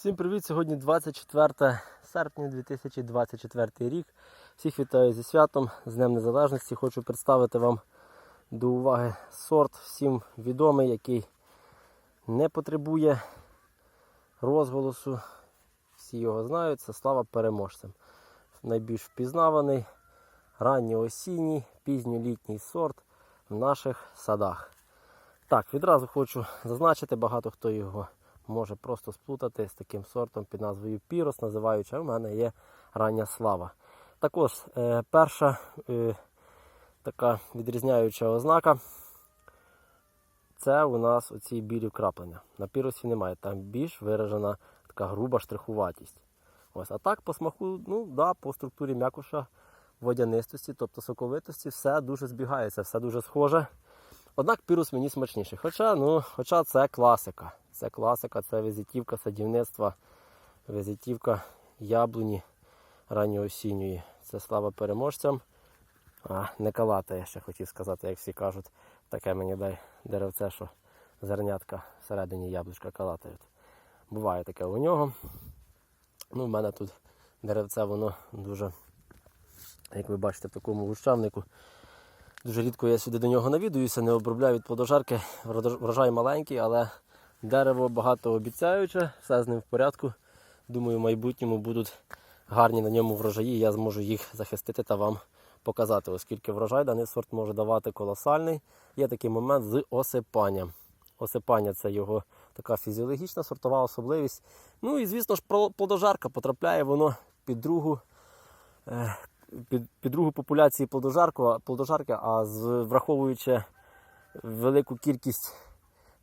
Всім привіт! Сьогодні 24 серпня 2024 рік. Всіх вітаю зі святом, з Днем Незалежності. Хочу представити вам до уваги сорт, всім відомий, який не потребує розголосу. Всі його знають, це слава переможцям. Найбільш впізнаваний, ранньоосінній, пізньолітній сорт в наших садах. Так, відразу хочу зазначити, багато хто його може просто сплутати з таким сортом під назвою Пірос, називаючи, а в мене є рання слава. Також е, перша е, така відрізняюча ознака це у нас оці білі вкраплення. На піросі немає, там більш виражена така груба штрихуватість. Ось, А так по смаку, ну да, по структурі м'якуша, водянистості, тобто соковитості, все дуже збігається, все дуже схоже. Однак пірус мені смачніший. Хоча, ну, хоча це класика. Це класика, це візитівка садівництва, візитівка яблуні ранньоосінньої. Це слава переможцям. А, не калата, я ще хотів сказати, як всі кажуть. Таке мені дай деревце, що зернятка всередині яблучка калатають. Буває таке у нього. Ну, в мене тут деревце, воно дуже, як ви бачите, в такому гущавнику. Дуже рідко я сюди до нього навідуюся, не обробляю від плодожарки. Врожай маленький, але дерево багато обіцяюче, все з ним в порядку. Думаю, в майбутньому будуть гарні на ньому врожаї, я зможу їх захистити та вам показати, оскільки врожай даний сорт може давати колосальний. Є такий момент з осипанням. Осипання це його така фізіологічна сортова особливість. Ну і звісно ж плодожарка потрапляє воно під другу. е, Під, під другу популяції плодожарки, а з, враховуючи велику кількість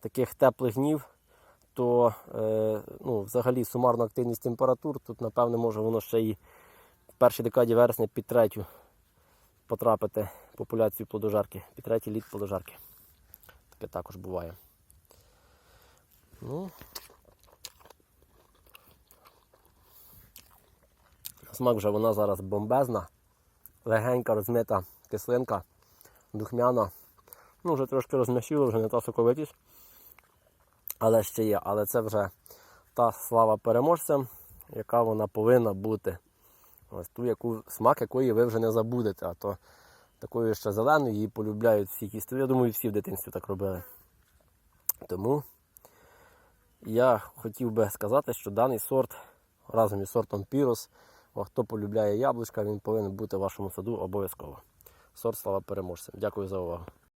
таких теплих днів, то е, ну, взагалі сумарну активність температур, тут, напевне, може воно ще і в першій декаді вересня під третю потрапити популяцію плодожарки, під третій літ плодожарки. Таке також буває. Ну, Смак вже вона зараз бомбезна, легенька розмита кислинка, духмяна. Ну, вже трошки розм'ясіло, вже не та соковитість, але ще є. Але це вже та слава переможцям, яка вона повинна бути. Ось ту, яку, смак якої ви вже не забудете. А то такою ще зеленою її полюбляють всі кістові. Я думаю, всі в дитинстві так робили. Тому я хотів би сказати, що даний сорт разом із сортом Пірос, хто полюбляє яблучка, він повинен бути в вашому саду обов'язково. Сорт слава переможцям. Дякую за увагу.